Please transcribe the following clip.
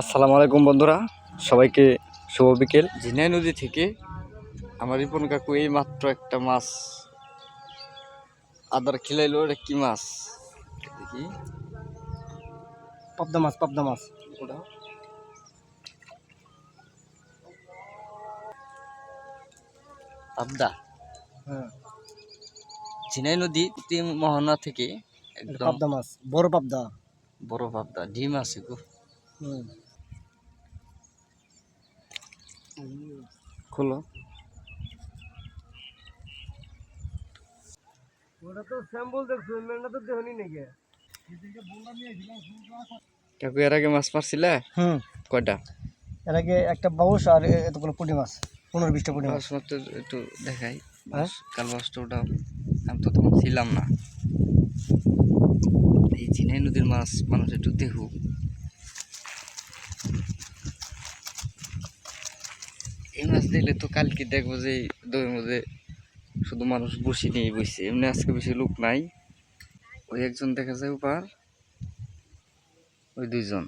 আসসালামু আলাইকুম বন্ধুরা সবাইকে শুভ বিকেল। ঝিনাই নদী থেকে আমার রিপন কাকু এই মাত্র একটা মাছ আদার খিলাইলো এটা কি মাছ? দেখি। পাবদা মাছ পাবদা মাছ। ওটা। পাবদা হ্যাঁ। ঝিনাই নদী তিন মোহনা থেকে একদম পাবদা মাছ বড় পাবদা বড় পাবদা ডিম আছে গো। খোলো। ওটা তো স্যাম্পল দেখছ মেলটা তো দেহনি নাকি? কাকু এর আগে মাছ মারছিলে? হুম। কয়টা? এর আগে একটা বাউস আর এতগুলো পুঁটি মাছ পনেরো বিশটা পুঁটি মাছ। মারতে একটু দেখাই হ্যাঁ? কাল মাছটা ওটা আমি তো তখন ছিলাম না। এই ঝিনাই নদীর মাছ মানুষ একটু দেখুক। এই মাছ দিলে তো কালকে দেখব যে দইয়ের মধ্যে শুধু মানুষ বসে নিয়ে বসছে এমনি আজকে বেশি লোক নাই। ওই একজন দেখা যায় ওপার, ওই দুইজন।